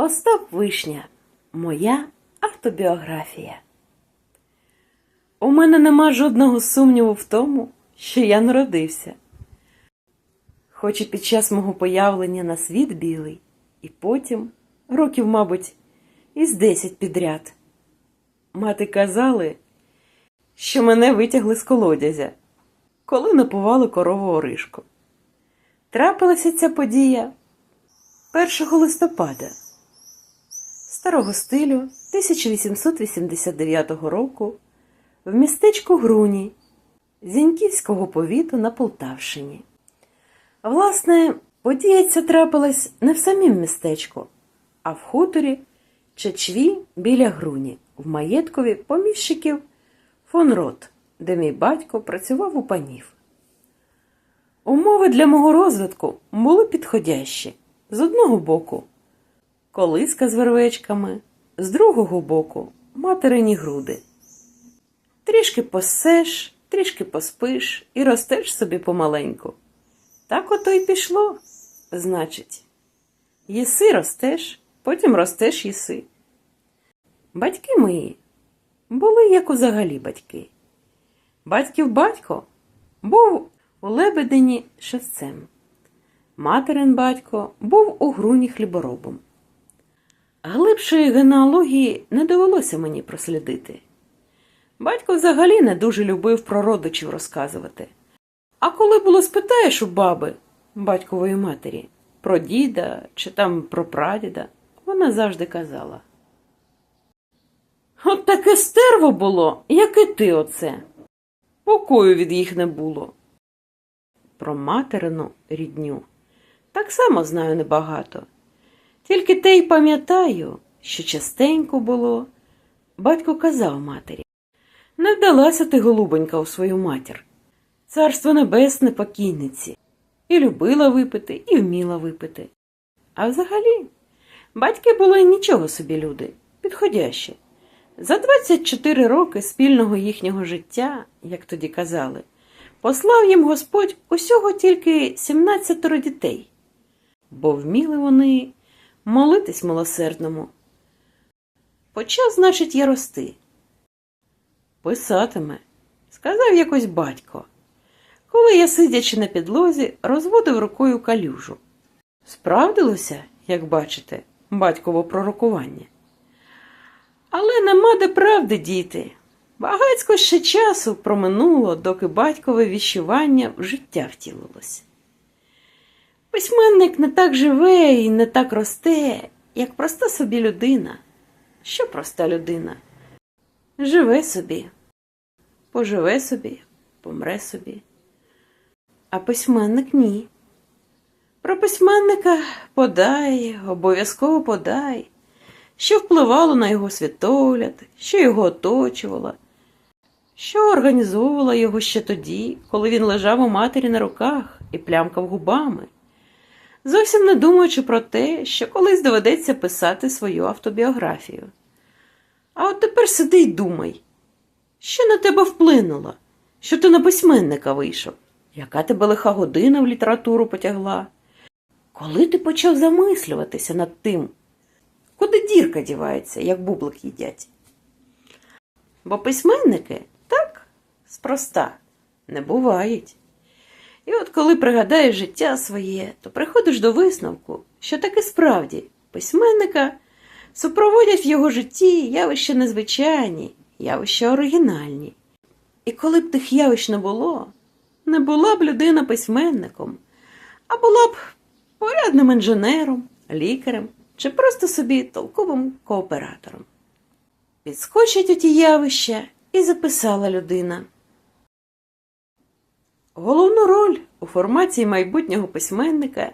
Остап Вишня. Моя автобіографія. У мене нема жодного сумніву в тому, що я народився. Хоч і під час мого появлення на світ білий, і потім, років, мабуть, із десять підряд. Мати казали, що мене витягли з колодязя, коли напували корову оришку. Трапилася ця подія 1 листопада старого стилю 1889 року в містечку Груні Зіньківського повіту на Полтавщині. Власне, подія ця трапилась не в самім містечку, а в хуторі Чечві біля Груні, в маєткові поміщиків фон Рот, де мій батько працював у панів. Умови для мого розвитку були підходящі. З одного боку колиска з вервечками, з другого боку материні груди. Трішки посеш, трішки поспиш і ростеш собі помаленьку. Так ото й пішло, значить. Єси ростеш, потім ростеш єси. Батьки мої були як узагалі батьки. Батьків батько був у Лебедині шевцем. Материн батько був у груні хліборобом. Глибшої генеалогії не довелося мені прослідити. Батько взагалі не дуже любив про родичів розказувати. А коли було спитаєш у баби, батькової матері, про діда чи там про прадіда, вона завжди казала. От таке стерво було, як і ти оце. Покою від їх не було. Про материну рідню так само знаю небагато. Тільки те й пам'ятаю, що частенько було. Батько казав матері не вдалася ти, голубонька, у свою матір. Царство небесне покійниці. І любила випити, і вміла випити. А взагалі, батьки були нічого собі люди, підходящі. За 24 роки спільного їхнього життя, як тоді казали, послав їм Господь усього тільки 17 дітей, бо вміли вони молитись милосердному. Почав, значить, я рости. Писатиме, сказав якось батько, коли я, сидячи на підлозі, розводив рукою калюжу. Справдилося, як бачите, батьково пророкування. Але нема де правди, діти. Багацько ще часу проминуло, доки батькове віщування в життя втілилось. Письменник не так живе і не так росте, як проста собі людина. Що проста людина? Живе собі, поживе собі, помре собі. А письменник ні. Про письменника подай, обов'язково подай, що впливало на його світогляд, що його оточувало, що організовувало його ще тоді, коли він лежав у матері на руках і плямкав губами зовсім не думаючи про те, що колись доведеться писати свою автобіографію. А от тепер сиди й думай, що на тебе вплинуло, що ти на письменника вийшов, яка тебе лиха година в літературу потягла? Коли ти почав замислюватися над тим, куди дірка дівається, як бублик їдять? Бо письменники так спроста не бувають. І от коли пригадаєш життя своє, то приходиш до висновку, що таки справді письменника супроводять в його житті явища незвичайні, явища оригінальні. І коли б тих явищ не було, не була б людина письменником, а була б порядним інженером, лікарем чи просто собі толковим кооператором. Підскочить оті явища і записала людина. Головну роль у формації майбутнього письменника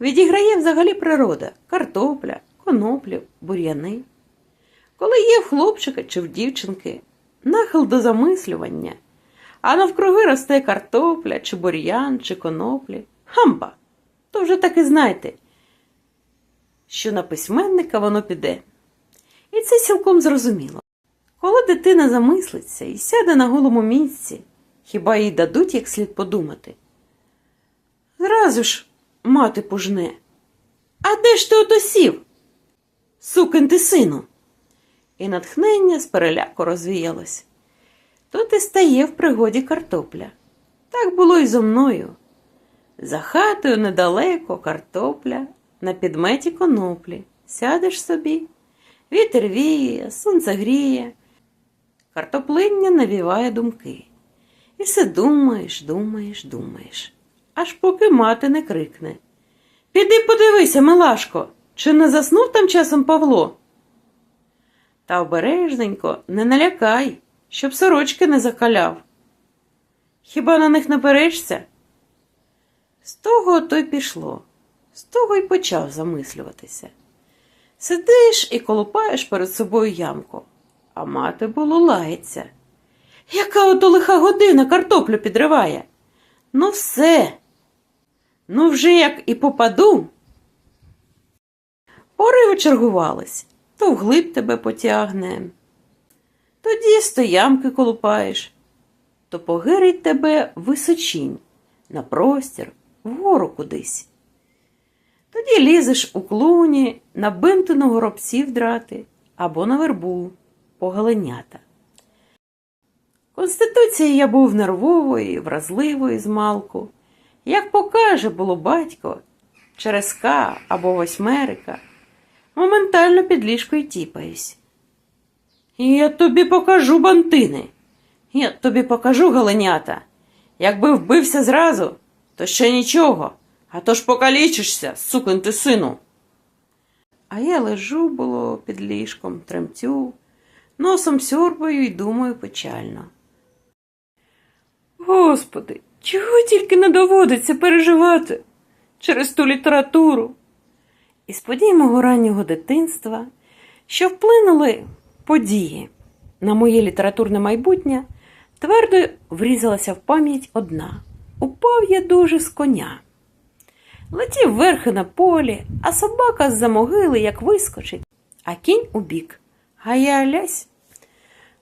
відіграє взагалі природа, картопля, коноплі, бур'яни. Коли є в хлопчика чи в дівчинки нахил до замислювання, а навкруги росте картопля, чи бур'ян, чи коноплі, хамба, то вже таки знайте, що на письменника воно піде. І це цілком зрозуміло. Коли дитина замислиться і сяде на голому місці, Хіба їй дадуть як слід подумати? Зразу ж мати пожне. А де ж ти ото сів? сукин ти сину. І натхнення з переляку розвіялось. Тут і стає в пригоді картопля. Так було і зо мною. За хатою недалеко картопля, на підметі коноплі. Сядеш собі, вітер віє, сонце гріє, картоплиння навіває думки. І все думаєш, думаєш, думаєш, аж поки мати не крикне. Піди подивися, Милашко, чи не заснув там часом Павло? Та обережненько не налякай, щоб сорочки не закаляв. Хіба на них наперечся? З того то й пішло, з того й почав замислюватися. Сидиш і колупаєш перед собою ямку, а мати було лається. Яка ото лиха година картоплю підриває? Ну все. Ну, вже як і попаду. Пориви чергувались, то вглиб тебе потягне. Тоді стоямки колупаєш, то погирить тебе височінь, на простір, вгору кудись. Тоді лізеш у клуні на бинтину горобців драти або на вербу погаленята. Конституції я був нервової, вразливої змалку. Як покаже було батько, через К або восьмерика, моментально під ліжкою тіпаюсь. Я тобі покажу бантини. Я тобі покажу галенята. Якби вбився зразу, то ще нічого, а то ж покалічишся, сукин ти сину. А я лежу, було під ліжком, тремтю, носом сьорбаю і думаю печально. Господи, чого тільки не доводиться переживати через ту літературу? Із подій мого раннього дитинства, що вплинули події на моє літературне майбутнє, твердо врізалася в пам'ять одна. Упав я дуже з коня. Летів верхи на полі, а собака з-за могили як вискочить, а кінь убік. А я лясь.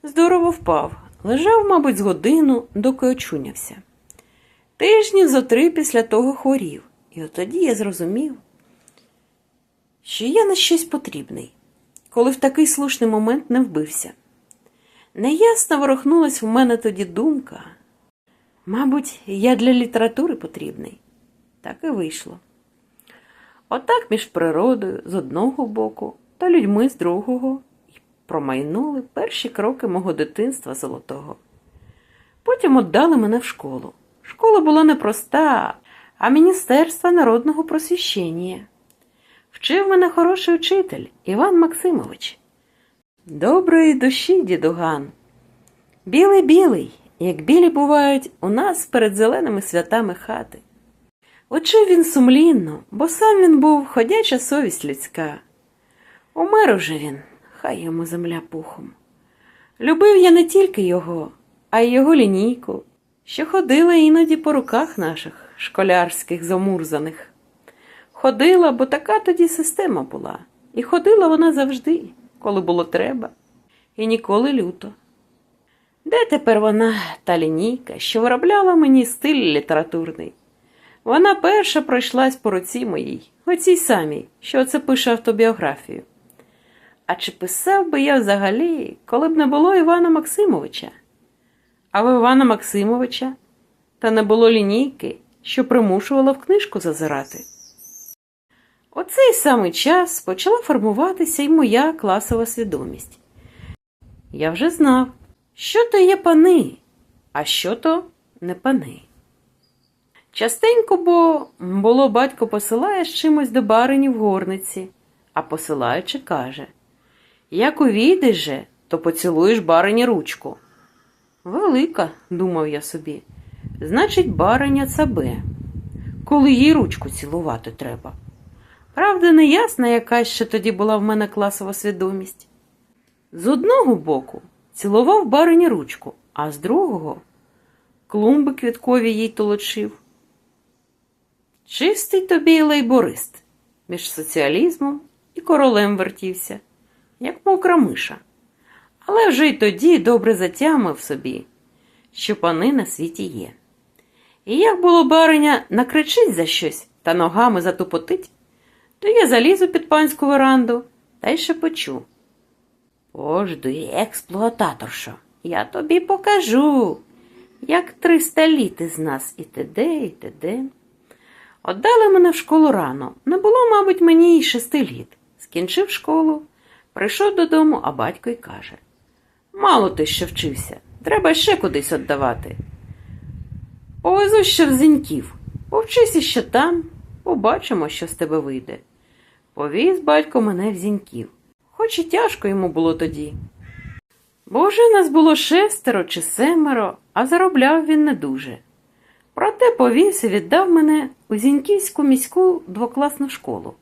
Здорово впав. Лежав, мабуть, з годину, доки очунявся. Тижнів зо три після того хворів, і от тоді я зрозумів, що я на щось потрібний, коли в такий слушний момент не вбився. Неясно ворохнулась в мене тоді думка. Мабуть, я для літератури потрібний. Так і вийшло. Отак між природою з одного боку та людьми з другого промайнули перші кроки мого дитинства золотого. Потім отдали мене в школу. Школа була не проста, а Міністерство народного просвіщення. Вчив мене хороший учитель Іван Максимович. Доброї душі, дідуган. Білий білий, як білі бувають у нас перед зеленими святами хати. Учив він сумлінно, бо сам він був ходяча совість людська. Умер уже він, хай йому земля пухом. Любив я не тільки його, а й його лінійку, що ходила іноді по руках наших школярських замурзаних. Ходила, бо така тоді система була, і ходила вона завжди, коли було треба, і ніколи люто. Де тепер вона, та лінійка, що виробляла мені стиль літературний? Вона перша пройшлась по руці моїй, оцій самій, що оце пише автобіографію. А чи писав би я взагалі, коли б не було Івана Максимовича? А в Івана Максимовича та не було лінійки, що примушувала в книжку зазирати. У цей самий час почала формуватися й моя класова свідомість. Я вже знав, що то є пани, а що то не пани. Частенько, бо було батько посилає з чимось до барині в горниці, а посилаючи каже Як увійдеш же, то поцілуєш барині ручку. Велика, думав я собі, значить, бариня цабе, коли їй ручку цілувати треба. Правда, не ясна, яка ще тоді була в мене класова свідомість. З одного боку цілував барині ручку, а з другого клумби квіткові їй толочив. Чистий тобі лейборист між соціалізмом і королем вертівся, як мокра миша. Але вже й тоді добре затямив собі, що пани на світі є. І як було бариня накричить за щось та ногами затупотить, то я залізу під панську веранду та й шепочу. Пожди, експлуататоршо, я тобі покажу, як триста літ із нас і теде, і теде. Отдали мене в школу рано. Не було, мабуть, мені й шести літ. Скінчив школу, прийшов додому, а батько й каже: Мало ти ще вчився, треба ще кудись віддавати. Повезу ще в зіньків, повчися ще там, побачимо, що з тебе вийде. Повіз батько мене в зіньків, хоч і тяжко йому було тоді. Бо вже нас було шестеро чи семеро, а заробляв він не дуже. Проте повіз і віддав мене у Зіньківську міську двокласну школу.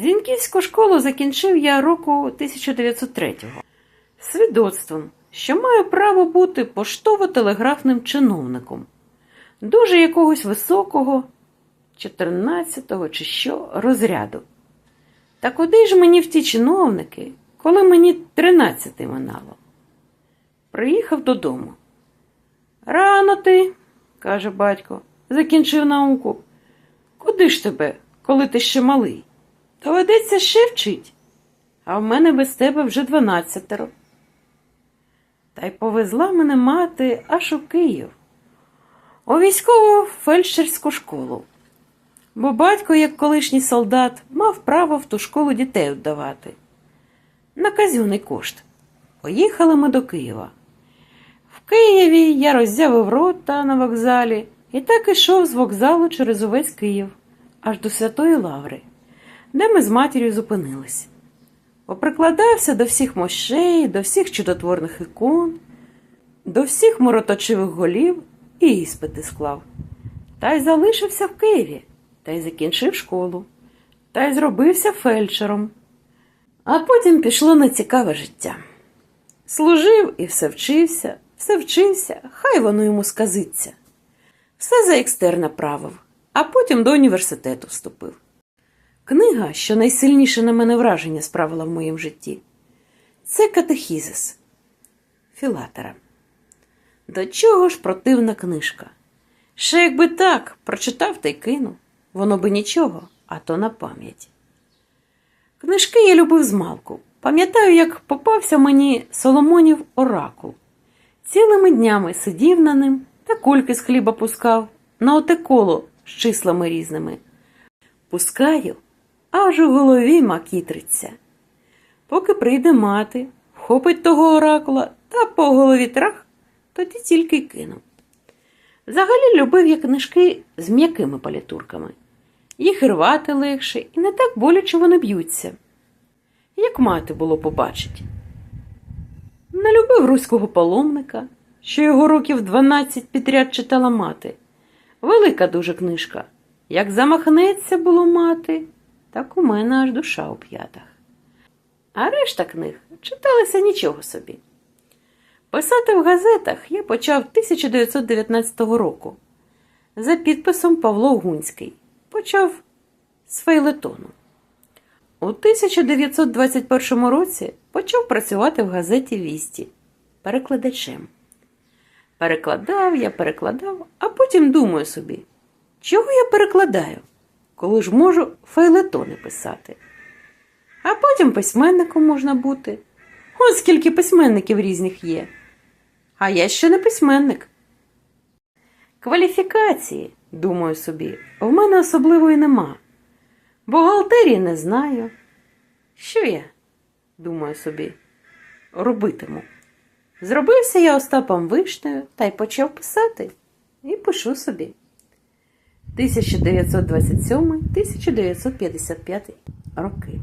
Зіньківську школу закінчив я року 1903-го свідоцтвом, що маю право бути поштово-телеграфним чиновником, дуже якогось високого, 14-го чи що розряду. Та куди ж мені в ті чиновники, коли мені 13 минало? Приїхав додому. Рано ти, каже батько, закінчив науку. Куди ж тебе, коли ти ще малий? Доведеться ще вчить, а в мене без тебе вже дванадцятеро. Та й повезла мене мати аж у Київ, у військову фельдшерську школу. Бо батько, як колишній солдат, мав право в ту школу дітей віддавати. На казюний кошт. Поїхали ми до Києва. В Києві я роззявив рота на вокзалі і так ішов з вокзалу через увесь Київ, аж до Святої Лаври, де ми з матір'ю зупинились. Поприкладався до всіх мощей, до всіх чудотворних ікон, до всіх мороточивих голів і іспити склав. Та й залишився в Києві, та й закінчив школу, та й зробився фельдшером. А потім пішло на цікаве життя. Служив і все вчився, все вчився, хай воно йому сказиться. Все за екстерн направив, а потім до університету вступив. Книга, що найсильніше на мене враження справила в моєму житті, це катехізис Філатера. До чого ж противна книжка? Ще якби так, прочитав та й кинув, воно би нічого, а то на пам'ять. Книжки я любив змалку. Пам'ятаю, як попався мені Соломонів оракул. Цілими днями сидів на ним та кульки з хліба пускав на оте коло з числами різними. Пускаю, аж у голові макітриться. Поки прийде мати, вхопить того оракула та по голові трах, тоді тільки й кинув. Взагалі любив я книжки з м'якими палітурками. Їх рвати легше, і не так боляче вони б'ються. Як мати було побачить. Не любив руського паломника, що його років 12 підряд читала мати. Велика дуже книжка. Як замахнеться було мати, так у мене аж душа у п'ятах. А решта книг читалися нічого собі. Писати в газетах я почав 1919 року за підписом Павло Гунський. Почав з фейлетону. У 1921 році почав працювати в газеті Вісті перекладачем. Перекладав я, перекладав, а потім думаю собі, чого я перекладаю, коли ж можу фейлетони писати. А потім письменником можна бути. Ось скільки письменників різних є. А я ще не письменник. Кваліфікації, думаю собі, в мене особливої нема. Бухгалтерії не знаю. Що я, думаю собі, робитиму? Зробився я Остапом Вишнею та й почав писати. І пишу собі. 1927-1955 роки.